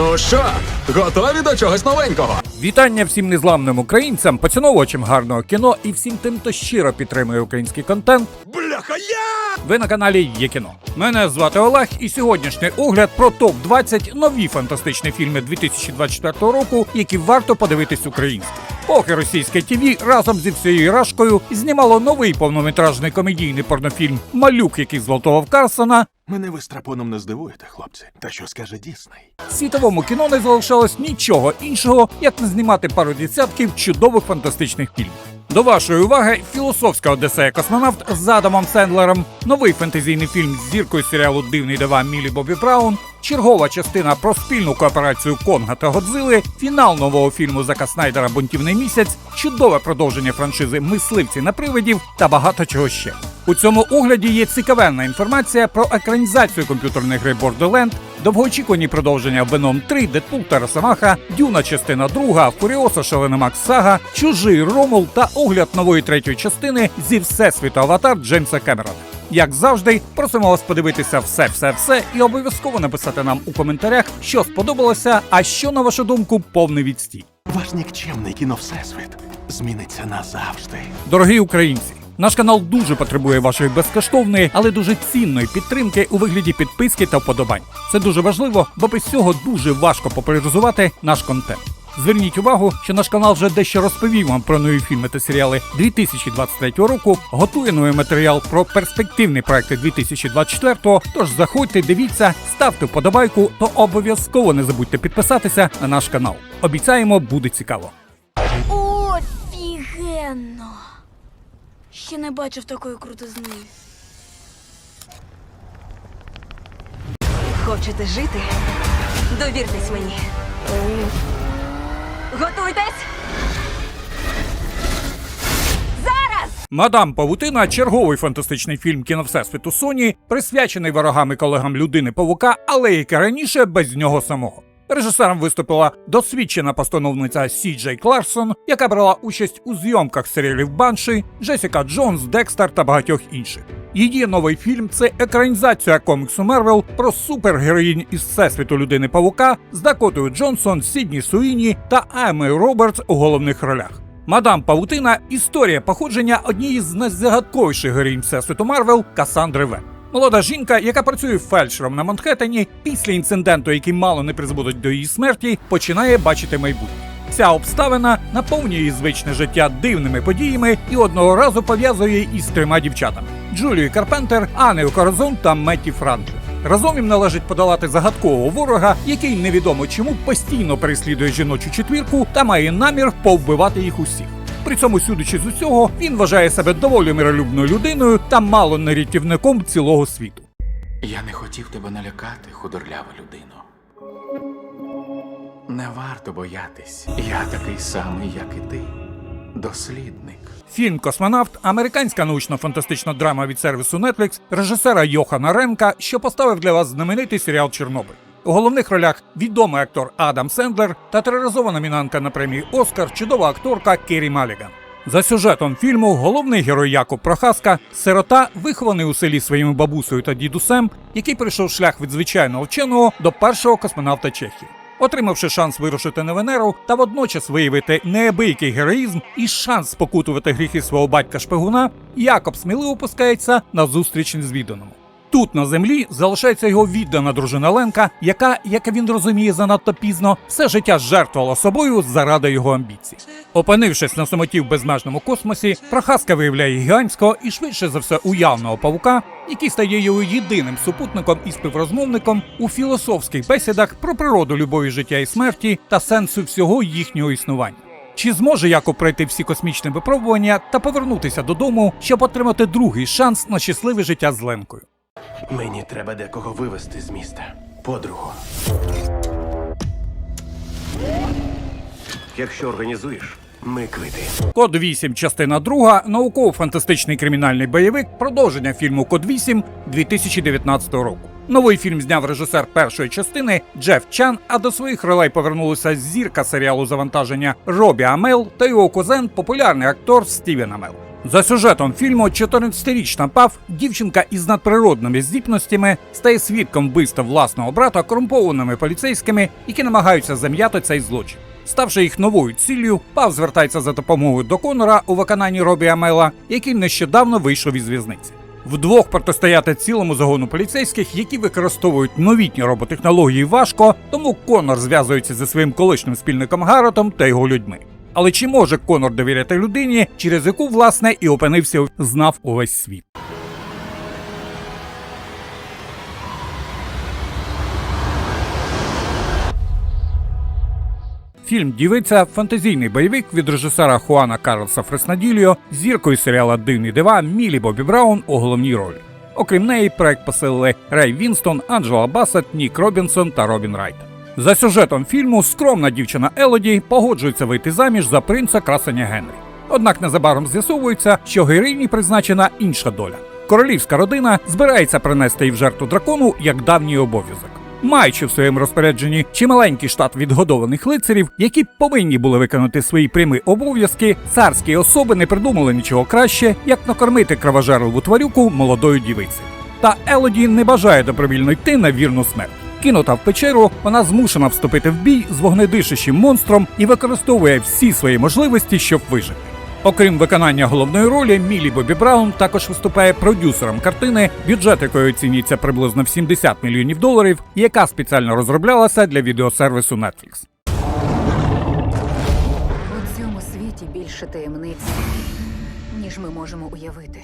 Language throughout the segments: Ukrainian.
Ну що, готові до чогось новенького? Вітання всім незламним українцям, поціновувачам гарного кіно і всім тим, хто щиро підтримує український контент. Бляха, я! Ви на каналі Є кіно. Мене звати Олег, і сьогоднішній огляд про топ 20 нові фантастичні фільми 2024 року, які варто подивитись українською. Поки російське ТВ разом зі всією рашкою знімало новий повнометражний комедійний порнофільм Малюк, який зґвалтував Карсона. Мене ви страпоном не здивуєте, хлопці. Та що скаже Дісней? Світовому кіно не залишалось нічого іншого, як не знімати пару десятків чудових фантастичних фільмів. До вашої уваги філософська Одесея космонавт з Адамом Сендлером, новий фентезійний фільм з зіркою серіалу Дивний дива Мілі Бобі Браун, чергова частина про спільну кооперацію Конга та Годзили, фінал нового фільму Зака Снайдера Бунтівний місяць, чудове продовження франшизи Мисливці на привидів та багато чого ще. У цьому огляді є цікавенна інформація про екранізацію комп'ютерної гри Borderland, довгоочікувані продовження Venom 3, Deadpool та Росомаха, Дюна частина 2, Фуріоса Шалена Макс Сага, Чужий Ромул та огляд нової третьої частини зі всесвіту аватар Джеймса Кемерона. Як завжди, просимо вас подивитися все, все, все і обов'язково написати нам у коментарях, що сподобалося, а що на вашу думку повний відстій. Ваш нікчемний кіно Всесвіт зміниться назавжди. Дорогі українці, наш канал дуже потребує вашої безкоштовної, але дуже цінної підтримки у вигляді підписки та вподобань. Це дуже важливо, бо без цього дуже важко популяризувати наш контент. Зверніть увагу, що наш канал вже дещо розповів вам про нові фільми та серіали 2023 року. Готує новий матеріал про перспективні проекти 2024-го. Тож заходьте, дивіться, ставте вподобайку, то обов'язково не забудьте підписатися на наш канал. Обіцяємо, буде цікаво. Офігенно! Ще не бачив такої крутизни. Хочете жити? Довіртесь мені. Готуйтесь! Зараз! Мадам Павутина черговий фантастичний фільм кіно Всесвіту Соні, присвячений ворогам і колегам людини Павука, але як і раніше без нього самого. Режисером виступила досвідчена постановниця Сі Джей Кларсон, яка брала участь у зйомках серіалів Банші, Джесіка Джонс, Декстер та багатьох інших. Її новий фільм це екранізація коміксу Мервел про супергероїнь із всесвіту людини Павука з Дакотою Джонсон, Сідні Суїні та Аймою Робертс у головних ролях. Мадам Павутина історія походження однієї з найзагадковіших героїнь всесвіту Марвел Касандри Веб. Молода жінка, яка працює фельдшером на Манхеттені, після інциденту, який мало не призводить до її смерті, починає бачити майбутнє. Ця обставина наповнює її звичне життя дивними подіями і одного разу пов'язує із трьома дівчатами: Джулією Карпентер, Анею Коразон та Метті Франклін. Разом їм належить подолати загадкового ворога, який невідомо чому постійно переслідує жіночу четвірку та має намір повбивати їх усіх. При цьому, судячи з усього, він вважає себе доволі миролюбною людиною та мало не рятівником цілого світу. Я не хотів тебе налякати, худорлява людино. Не варто боятись. Я такий самий, як і ти. Дослідник. Фільм Космонавт американська научно-фантастична драма від сервісу Netflix режисера Йохана Ренка, що поставив для вас знаменитий серіал Чорнобиль. У головних ролях відомий актор Адам Сендлер та триразова номінантка на премію Оскар чудова акторка Керрі Маліган. За сюжетом фільму головний герой Якоб Прохаска сирота, вихований у селі своїми бабусею та дідусем, який пройшов шлях від звичайного вченого до першого космонавта Чехії. Отримавши шанс вирушити на Венеру та водночас виявити неабиякий героїзм і шанс спокутувати гріхи свого батька шпигуна, Якоб сміливо пускається на зустріч незвіданому. Тут на землі залишається його віддана дружина Ленка, яка, як він розуміє занадто пізно, все життя жертвувала собою заради його амбіцій. Опинившись на самоті в безмежному космосі, Прохаска виявляє гігантського і швидше за все уявного павука, який стає його єдиним супутником і співрозмовником у філософських бесідах про природу любові життя і смерті та сенсу всього їхнього існування. Чи зможе Якоб пройти всі космічні випробування та повернутися додому, щоб отримати другий шанс на щасливе життя з Ленкою? Мені треба декого вивезти з міста. Подругу. Якщо організуєш, ми квити. Код 8, частина 2, науково-фантастичний кримінальний бойовик, продовження фільму Код 8 2019 року. Новий фільм зняв режисер першої частини Джеф Чан, а до своїх ролей повернулися зірка серіалу завантаження Робі Амел та його кузен, популярний актор Стівен Амел. За сюжетом фільму 14-річна Пав, дівчинка із надприродними здібностями, стає свідком вбивства власного брата корумпованими поліцейськими, які намагаються зам'яти цей злочин. Ставши їх новою ціллю, Пав звертається за допомогою до Конора у виконанні Робі Амела, який нещодавно вийшов із в'язниці. Вдвох протистояти цілому загону поліцейських, які використовують новітні роботехнології, важко, тому Конор зв'язується зі своїм колишнім спільником Гаротом та його людьми. Але чи може Конор довіряти людині, через яку власне і опинився знав увесь світ? Фільм Дівиця фантазійний бойовик від режисера Хуана Карлоса Фреснадільо, зіркою серіала Дивні дива Мілі Бобі Браун у головній ролі. Окрім неї, проект посилили Рей Вінстон, Анджела Бассет, Нік Робінсон та Робін Райт. За сюжетом фільму скромна дівчина Елоді погоджується вийти заміж за принца красення Генрі. Однак незабаром з'ясовується, що героїні призначена інша доля. Королівська родина збирається принести їй в жертву дракону як давній обов'язок. Маючи в своєму розпорядженні чималенький штат відгодованих лицарів, які повинні були виконати свої прямі обов'язки, царські особи не придумали нічого краще, як накормити кровожерливу тварюку молодої дівиці. Та Елоді не бажає добровільно йти на вірну смерть. Кинута в печеру, вона змушена вступити в бій з вогнедишущим монстром і використовує всі свої можливості, щоб вижити. Окрім виконання головної ролі, Мілі Бобі Браун також виступає продюсером картини, бюджет якої оцінюється приблизно в 70 мільйонів доларів, яка спеціально розроблялася для відеосервісу Netflix. У цьому світі більше таємниць, ніж ми можемо уявити.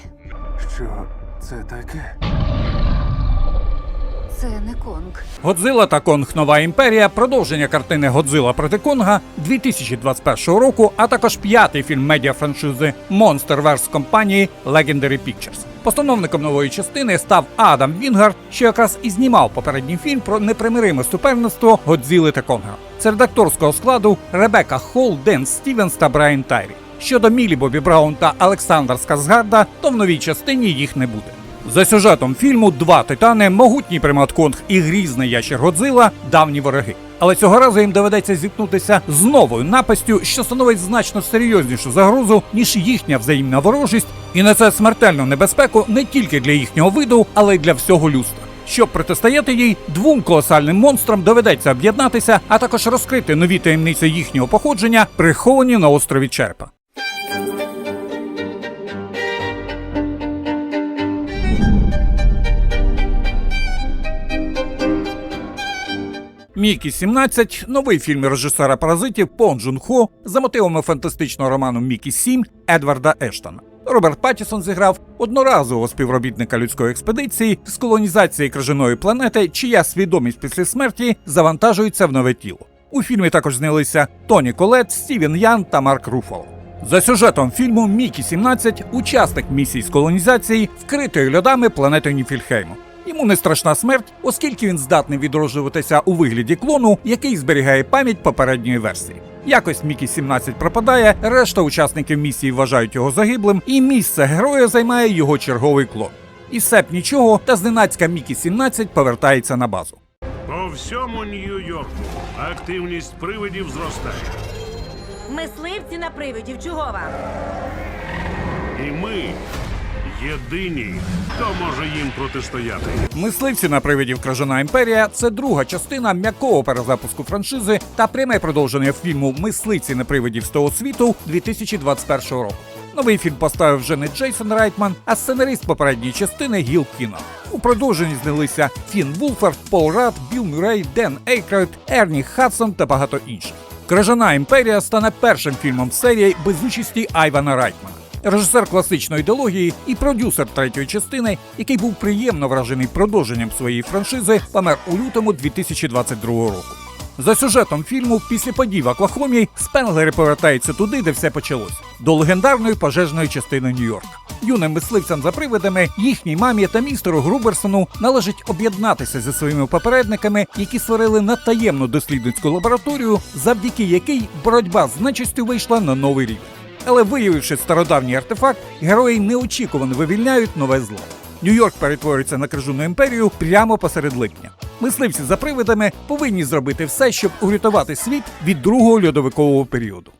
Що це таке? Це не Конг. Годзила та Конг Нова імперія продовження картини Годзила проти Конга 2021 року, а також п'ятий фільм медіафраншизи Monsterverse компанії Legendary Pictures. Постановником нової частини став Адам Вінгард, що якраз і знімав попередній фільм про непримириме суперництво Годзіли та Конга. Серед акторського складу Ребека Холл, Ден Стівенс та Брайан Тайрі. Щодо Мілі Бобі Браун та Олександра Сказгарда, то в новій частині їх не буде. За сюжетом фільму два титани, могутній примат Конг і грізний ящер Годзила – давні вороги. Але цього разу їм доведеться зіткнутися з новою напастю, що становить значно серйознішу загрозу, ніж їхня взаємна ворожість, і несе смертельну небезпеку не тільки для їхнього виду, але й для всього людства. Щоб протистояти їй, двом колосальним монстрам доведеться об'єднатися, а також розкрити нові таємниці їхнього походження, приховані на острові Черпа. Мікі 17 новий фільм режисера паразитів Пон Джун Хо за мотивами фантастичного роману Мікі 7 Едварда Ештона. Роберт Паттісон зіграв одноразового співробітника людської експедиції з колонізації крижаної планети, чия свідомість після смерті завантажується в нове тіло. У фільмі також знялися Тоні Колет, Стівен Ян та Марк Руфало. За сюжетом фільму Мікі 17 учасник місії з колонізації, вкритої льодами планети Ніфільхейму. Йому не страшна смерть, оскільки він здатний відроджуватися у вигляді клону, який зберігає пам'ять попередньої версії. Якось Мікі 17 пропадає, решта учасників місії вважають його загиблим, і місце героя займає його черговий клон. І сеп нічого, та зненацька Мікі 17 повертається на базу. По всьому Нью-Йорку активність привидів зростає. Мисливці на привидів, чого вам? І ми єдині, хто може їм протистояти. Мисливці на привидів Кражана імперія це друга частина м'якого перезапуску франшизи та пряме продовження фільму Мисливці на привидів з того світу 2021 року. Новий фільм поставив вже не Джейсон Райтман, а сценарист попередньої частини Гіл Кіно. У продовженні знялися Фін Вулфард, Пол Рад, Білл Мюррей, Ден Ейкройд, Ерні Хадсон та багато інших. Кражана імперія стане першим фільмом серії без участі Айвана Райтмана. Режисер класичної ідеології і продюсер третьої частини, який був приємно вражений продовженням своєї франшизи, помер у лютому 2022 року. За сюжетом фільму, після подій в Оклахомі, Спенглери повертаються туди, де все почалось до легендарної пожежної частини Нью-Йорка. Юним мисливцям за привидами, їхній мамі та містеру Груберсону належить об'єднатися зі своїми попередниками, які створили надтаємну дослідницьку лабораторію, завдяки якій боротьба з нечистю вийшла на новий рівень. Але виявивши стародавній артефакт, герої неочікувано вивільняють нове зло. Нью-Йорк перетворюється на крижуну імперію прямо посеред липня. Мисливці за привидами повинні зробити все, щоб урятувати світ від другого льодовикового періоду.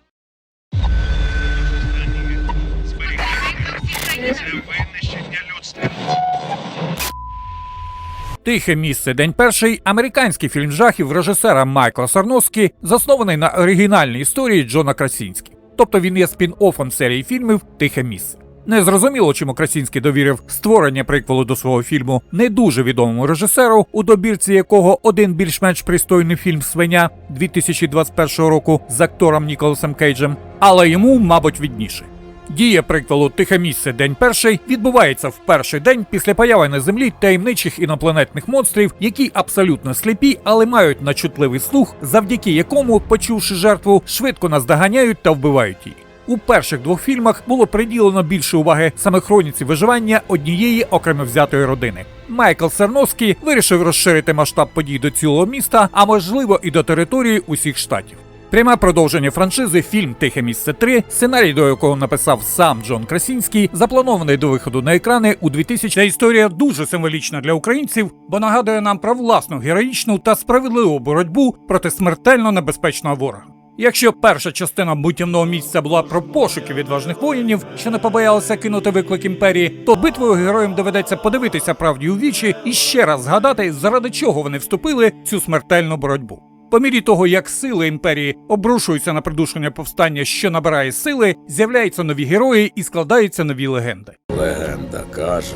Тихе місце день перший американський фільм жахів режисера Майкла Сарноскі, заснований на оригінальній історії Джона Красінські. Тобто він є спін-оффом серії фільмів Тихе місце. Незрозуміло, чому Красінський довірив створення приквелу до свого фільму не дуже відомому режисеру, у добірці якого один більш-менш пристойний фільм Свиня 2021 року з актором Ніколасом Кейджем, але йому, мабуть, відніше. Дія приквелу Тихе місце День перший відбувається в перший день після появи на землі таємничих інопланетних монстрів, які абсолютно сліпі, але мають начутливий слух, завдяки якому, почувши жертву, швидко наздоганяють та вбивають її. У перших двох фільмах було приділено більше уваги саме хроніці виживання однієї окремо взятої родини. Майкл Сарновський вирішив розширити масштаб подій до цілого міста, а можливо і до території усіх штатів. Пряме продовження франшизи фільм Тихе місце 3, сценарій до якого написав сам Джон Красінський, запланований до виходу на екрани у 2000 Ця історія дуже символічна для українців, бо нагадує нам про власну героїчну та справедливу боротьбу проти смертельно небезпечного ворога. Якщо перша частина бутівного місця була про пошуки відважних воїнів, що не побоялися кинути виклик імперії, то битвою героям доведеться подивитися правді у вічі і ще раз згадати, заради чого вони вступили в цю смертельну боротьбу. По мірі того, як сили імперії обрушуються на придушення повстання, що набирає сили, з'являються нові герої і складаються нові легенди. Легенда каже,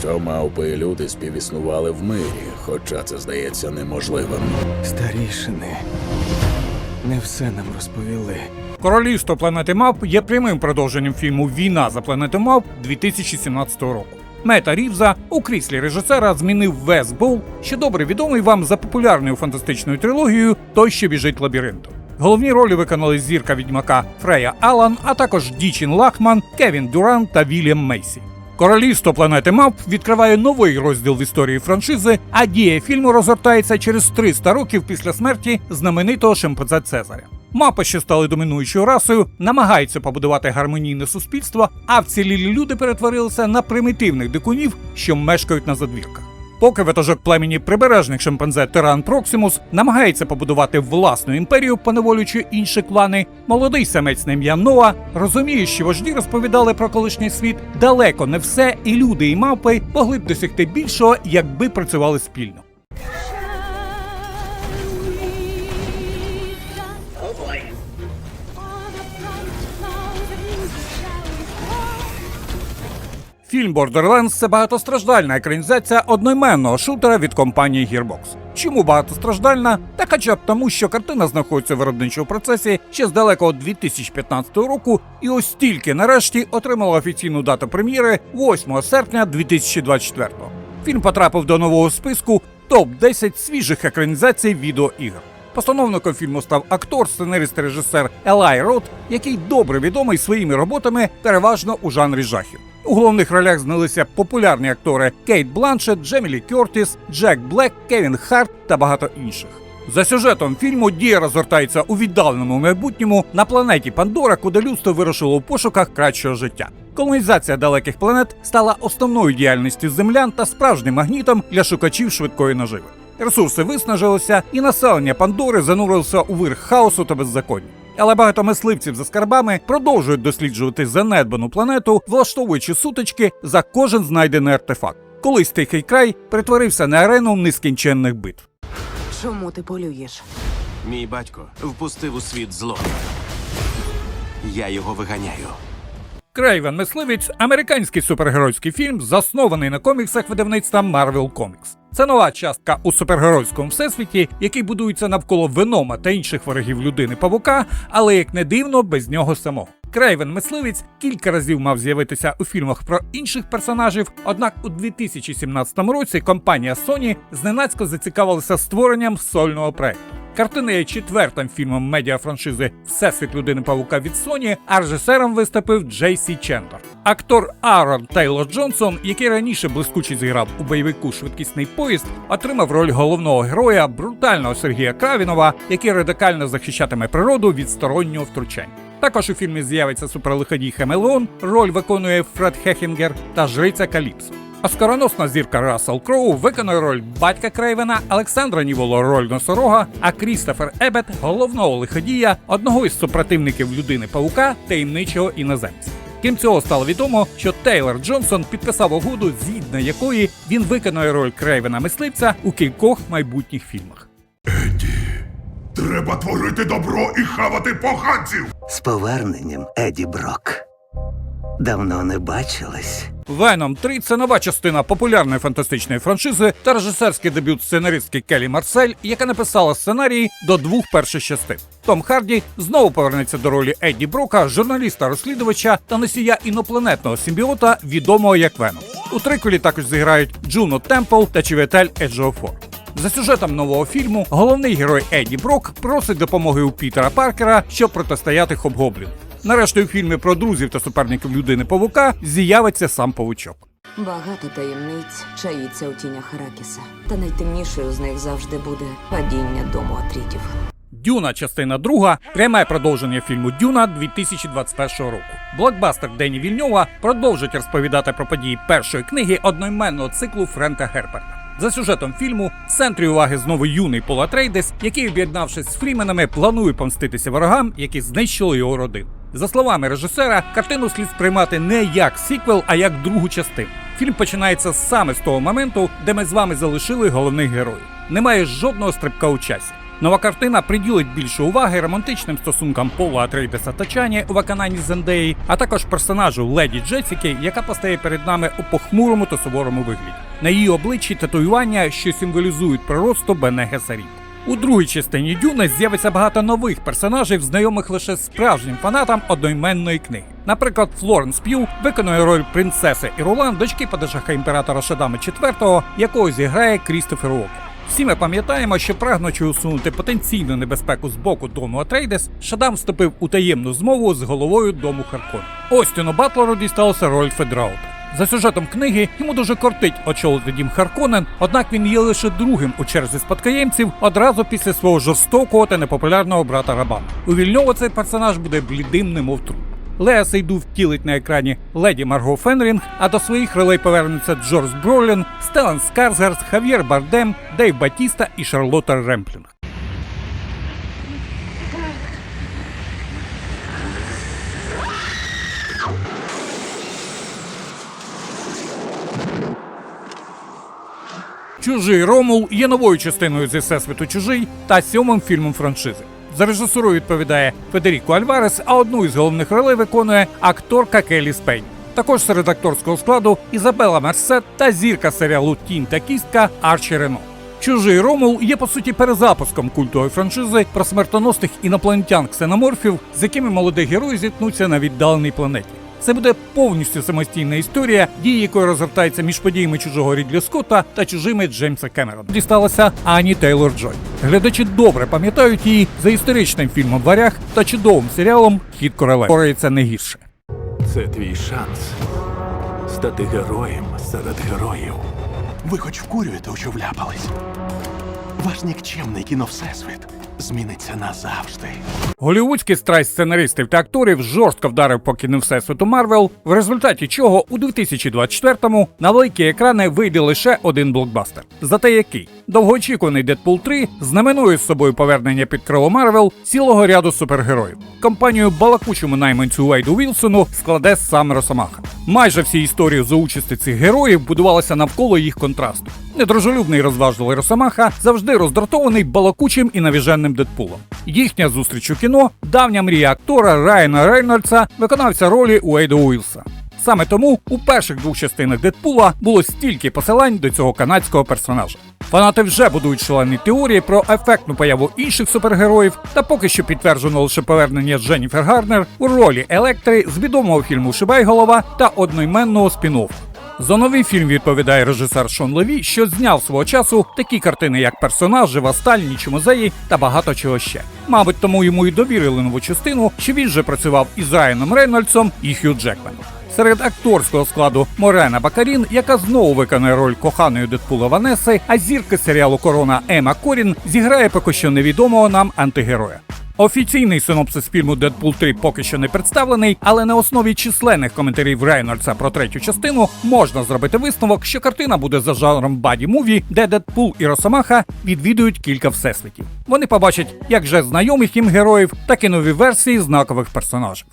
що мавпи і люди співіснували в мирі, хоча це здається неможливим. Старішини. Не все нам розповіли. Королівство планети Мавп є прямим продовженням фільму Війна за планету Мавп 2017 року. Мета Рівза у кріслі режисера змінив Вес Бол, що добре відомий вам за популярною фантастичною трилогією Той, що біжить лабіринтом. Головні ролі виконали зірка відьмака Фрея Алан, а також Дічин Лахман, Кевін Дюран та Вільям Мейсі. Королівство планети Мавп відкриває новий розділ в історії франшизи, а дія фільму розгортається через 300 років після смерті знаменитого шимпанзе Цезаря. Мапи, що стали домінуючою расою, намагаються побудувати гармонійне суспільство, а вцілілі люди перетворилися на примітивних дикунів, що мешкають на задвірках. Поки ватажок племені прибережних шимпанзе Тиран Проксимус намагається побудувати власну імперію, поневолюючи інші клани, молодий самець на ім'я Ноа розуміє, що вожді розповідали про колишній світ далеко не все, і люди і мавпи могли б досягти більшого, якби працювали спільно. Фільм Borderlands – це багатостраждальна екранізація одноіменного шутера від компанії Gearbox. Чому багатостраждальна? Та хоча б тому, що картина знаходиться в виробничому процесі ще з далекого 2015 року, і ось тільки нарешті отримала офіційну дату прем'єри 8 серпня 2024. Фільм потрапив до нового списку топ 10 свіжих екранізацій відеоігр. Постановником фільму став актор, сценарист режисер Елай Рот, який добре відомий своїми роботами переважно у жанрі жахів. У головних ролях знялися популярні актори Кейт Бланшет, Джемілі Кертіс, Джек Блек, Кевін Харт та багато інших. За сюжетом фільму дія розгортається у віддаленому майбутньому на планеті Пандора, куди людство вирушило у пошуках кращого життя. Колонізація далеких планет стала основною діяльністю землян та справжнім магнітом для шукачів швидкої наживи. Ресурси виснажилися, і населення Пандори занурилося у вир хаосу та беззаконня. Але багато мисливців за скарбами продовжують досліджувати занедбану планету, влаштовуючи сутички за кожен знайдений артефакт. Колись тихий край перетворився на арену нескінченних битв. Чому ти полюєш? Мій батько впустив у світ зло. Я його виганяю. Крейвен Мисливець американський супергеройський фільм, заснований на коміксах видавництва Marvel Comics. Це нова частка у супергеройському всесвіті, який будується навколо Венома та інших ворогів людини павука, але як не дивно, без нього самого. Крейвен Мисливець кілька разів мав з'явитися у фільмах про інших персонажів. Однак у 2017 році компанія Sony зненацько зацікавилася створенням сольного проекту. Картина є четвертим фільмом медіафраншизи Всесвіт людини павука від Sony, а режисером виступив Джей Сі Чендер. Актор Аарон Тейлор Джонсон, який раніше блискуче зіграв у бойовику Швидкісний поїзд, отримав роль головного героя брутального Сергія Кравінова, який радикально захищатиме природу від стороннього втручання. Також у фільмі з'явиться суперлиходій Хемелеон, роль виконує Фред Хехінгер та жриця Каліпсо. Оскароносна зірка Рассел Кроу виконує роль батька Крейвена, Олександра Ніволо роль носорога, а Крістофер Ебет головного лиходія, одного із супротивників людини паука, таємничого іноземця. Крім цього, стало відомо, що Тейлор Джонсон підписав угоду, згідно якої він виконує роль Крейвена мисливця у кількох майбутніх фільмах. Треба творити добро і хавати поганців. З поверненням, Еді Брок. Давно не бачились. Веном 3 це нова частина популярної фантастичної франшизи та режисерський дебют сценаристки Келі Марсель, яка написала сценарії до двох перших частин. Том Харді знову повернеться до ролі Едді Брока, журналіста-розслідувача та носія інопланетного симбіота, відомого як Веном. У триквелі також зіграють Джуно Темпл та Чіветель Еджофор. За сюжетом нового фільму головний герой Едді Брок просить допомоги у Пітера Паркера, щоб протистояти Хобгобліну. Нарешті у фільмі про друзів та суперників людини павука з'явиться сам павучок. Багато таємниць чаїться у тінях Аракіса. Та найтемнішою з них завжди буде падіння дому Атрітів. Дюна, частина друга, пряме продовження фільму Дюна 2021 року. Блокбастер Дені Вільньова продовжить розповідати про події першої книги одноіменного циклу Френка Герберта. За сюжетом фільму в центрі уваги знову юний Пола Трейдес, який, об'єднавшись з Фріменами, планує помститися ворогам, які знищили його родину. За словами режисера, картину слід сприймати не як сіквел, а як другу частину. Фільм починається саме з того моменту, де ми з вами залишили головних героїв. Немає жодного стрибка у часі. Нова картина приділить більше уваги романтичним стосункам Пола Атрейдеса та Чані у виконанні Зендеї, а також персонажу леді Джесіки, яка постає перед нами у похмурому та суворому вигляді. На її обличчі татуювання, що символізують приросту Бене Гесаріт. У другій частині Дюни з'явиться багато нових персонажів, знайомих лише справжнім фанатам одноіменної книги. Наприклад, Флоренс П'ю виконує роль принцеси Ірулан, дочки падишаха імператора Шадами IV, якого зіграє Крістофер Уокер. Всі ми пам'ятаємо, що прагнучи усунути потенційну небезпеку з боку дому Атрейдес, Шадам вступив у таємну змову з головою дому Харкон. Остіну Батлеру дісталася роль Федраута. За сюжетом книги йому дуже кортить очолити дім Харконен, однак він є лише другим у черзі спадкоємців одразу після свого жорстокого та непопулярного брата Рабана. У Вільньова цей персонаж буде блідим, немов труп. Леа Сейду втілить на екрані леді Марго Фенрінг, а до своїх ролей повернуться Джордж Бролін, Стелан Скарсгард, Хав'єр Бардем, Дейв Батіста і Шарлотта Ремплінг. Чужий Ромул є новою частиною зі всесвіту чужий та сьомим фільмом франшизи. За режисурою відповідає Федеріко Альварес, а одну із головних ролей виконує акторка Келі Спейн. Також серед акторського складу Ізабела Мерсет та зірка серіалу Тінь та кістка Арчі Рено. Чужий Ромул є по суті перезапуском культової франшизи про смертоносних інопланетян ксеноморфів, з якими молоді герої зіткнуться на віддаленій планеті. Це буде повністю самостійна історія, дії якої розгортається між подіями чужого Рідлі Скотта та чужими Джеймса Кемерона. Дісталася Ані Тейлор Джой. Глядачі добре пам'ятають її за історичним фільмом Варяг та чудовим серіалом Хід королев. Порається не гірше. Це твій шанс стати героєм серед героїв. Ви хоч вкурюєте, у що вляпались? Ваш нікчемний кіновсесвіт зміниться назавжди. Голівудський страйст сценаристів та акторів жорстко вдарив по кіно всесвіту Марвел, в результаті чого у 2024-му на великі екрани вийде лише один блокбастер. Зате який довгоочікуваний Дедпул 3 знаменує з собою повернення під крило Марвел цілого ряду супергероїв. Компанію балакучому найманцю Уейду Вілсону складе сам Росомаха. Майже всі історії за участі цих героїв будувалися навколо їх контрасту. Недружелюбний розважливий Росомаха завжди роздратований балакучим і навіженним Дедпулом. Їхня зустріч у кіно давня мрія актора Райана Рейнольдса, виконавця ролі Уейда Уілса. Саме тому у перших двох частинах Дедпула було стільки посилань до цього канадського персонажа. Фанати вже будують шалені теорії про ефектну появу інших супергероїв, та поки що підтверджено лише повернення Дженніфер Гарнер у ролі Електри з відомого фільму Шибайголова та одноіменного спін-оффу. За новий фільм відповідає режисер Шон Леві, що зняв свого часу такі картини, як персонаж, жива сталь, ніч музеї та багато чого ще. Мабуть, тому йому і довірили нову частину, що він же працював із Райаном Рейнольдсом і Хью Джекменом. Серед акторського складу Морена Бакарін, яка знову виконує роль коханої Дедпула Ванеси, а зірка серіалу Корона Ема Корін зіграє поки що невідомого нам антигероя. Офіційний синопсис фільму Дедпул 3 поки що не представлений, але на основі численних коментарів Рейнольдса про третю частину можна зробити висновок, що картина буде за жанром баді муві, де Дедпул і Росомаха відвідують кілька всесвітів. Вони побачать як вже знайомих їм героїв, так і нові версії знакових персонажів.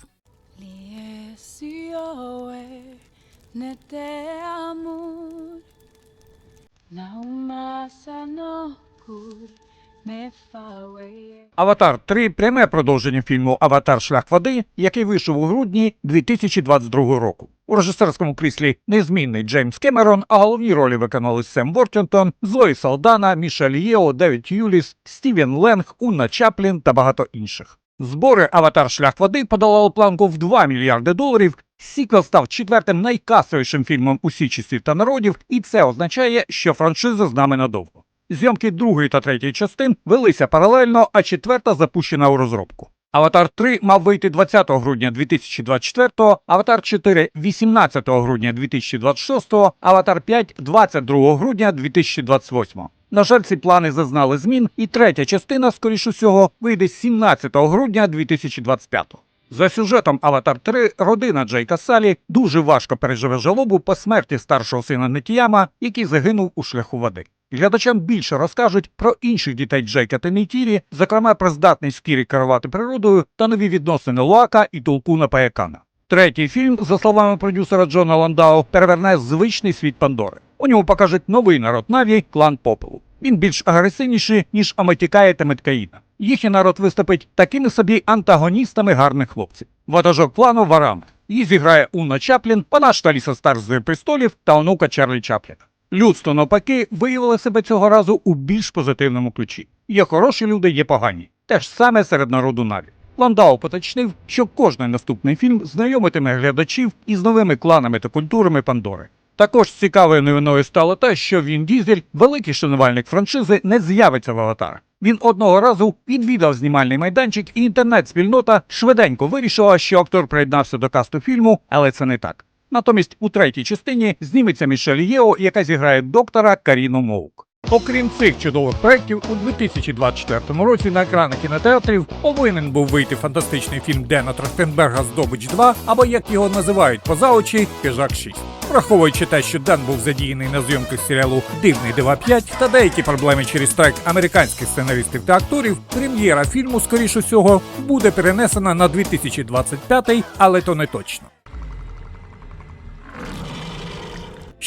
Аватар 3 пряме продовження фільму Аватар Шлях води, який вийшов у грудні 2022 року. У режисерському кріслі незмінний Джеймс Кемерон, а головні ролі виконали Сем Вортінтон, Зої Салдана, Мішель Єо, Девід Юліс, Стівен Ленг, Унна Чаплін та багато інших. Збори Аватар Шлях води подолали планку в 2 мільярди доларів. Сіквел став четвертим найкасовішим фільмом усіх часів та народів, і це означає, що франшиза з нами надовго. Зйомки другої та третьої частин велися паралельно, а четверта запущена у розробку. Аватар 3 мав вийти 20 грудня 2024, Аватар 4 18 грудня 2026, Аватар 5 22 грудня 2028. На жаль, ці плани зазнали змін, і третя частина, скоріш усього, вийде 17 грудня 2025. За сюжетом Аватар 3 родина Джейка Салі дуже важко переживе жалобу по смерті старшого сина Нетіяма, який загинув у шляху води. Глядачам більше розкажуть про інших дітей Джейка та Нейтірі, зокрема про здатність Кірі керувати природою та нові відносини Луака і Тулкуна Паякана. Третій фільм, за словами продюсера Джона Ландау, переверне звичний світ Пандори. У ньому покажуть новий народ Наві клан Попелу. Він більш агресивніший, ніж Аметікає та Меткаїна. Їхній народ виступить такими собі антагоністами гарних хлопців. Ватажок плану Варам. Її зіграє Унна Чаплін, панаш та Ліса Стар з престолів та онука Чарлі Чапліна. Людство навпаки виявило себе цього разу у більш позитивному ключі. Є хороші люди, є погані. Те ж саме серед народу Наві. Ландау поточнив, що кожний наступний фільм знайомитиме глядачів із новими кланами та культурами Пандори. Також цікавою новиною стало те, що Він Дізель, великий шанувальник франшизи, не з'явиться в аватар. Він одного разу відвідав знімальний майданчик, і інтернет-спільнота швиденько вирішила, що актор приєднався до касту фільму, але це не так. Натомість у третій частині зніметься Мішель Єо, яка зіграє доктора Каріну Моук. Окрім цих чудових проєктів, у 2024 році на екранах кінотеатрів повинен був вийти фантастичний фільм Дена Трахтенберга Здобич 2, або як його називають поза очі Хижак 6. Враховуючи те, що Ден був задіяний на зйомках серіалу Дивний дива 5 та деякі проблеми через страйк американських сценаристів та акторів, прем'єра фільму, скоріш усього, буде перенесена на 2025, але то не точно.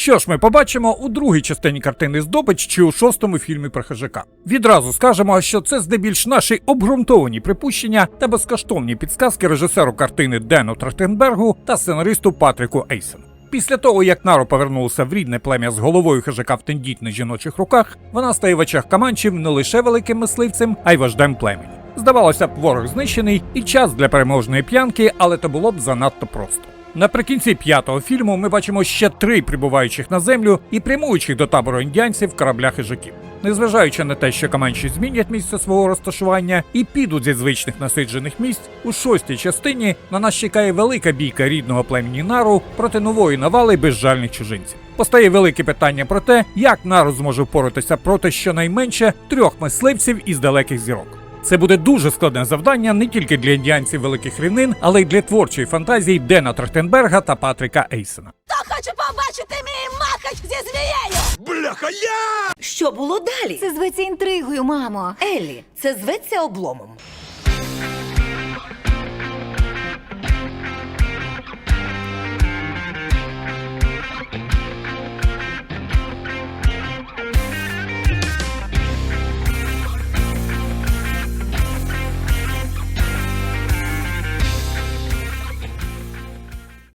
Що ж ми побачимо у другій частині картини Здобич чи у шостому фільмі про хижака. Відразу скажемо, що це здебільш наші обґрунтовані припущення та безкоштовні підсказки режисеру картини Дену Трахтенбергу та сценаристу Патріку Ейсену. Після того, як Наро повернулася в рідне плем'я з головою хижака в тендітних жіночих руках, вона стає в очах каманчів не лише великим мисливцем, а й вождем племені. Здавалося б, ворог знищений і час для переможної п'янки, але то було б занадто просто. Наприкінці п'ятого фільму ми бачимо ще три прибуваючих на землю і прямуючих до табору індіанців корабля хижаків. Незважаючи на те, що каманші змінять місце свого розташування і підуть зі звичних насиджених місць, у шостій частині на нас чекає велика бійка рідного племені Нару проти нової навали безжальних чужинців. Постає велике питання про те, як Нару зможе впоратися проти щонайменше трьох мисливців із далеких зірок. Це буде дуже складне завдання не тільки для індіанців великих рівнин, але й для творчої фантазії Дена Трахтенберга та Патріка Ейсена. Хто хоче побачити мій махач зі змією? Бляха, я! Що було далі? Це зветься інтригою, мамо. Еллі, це зветься обломом.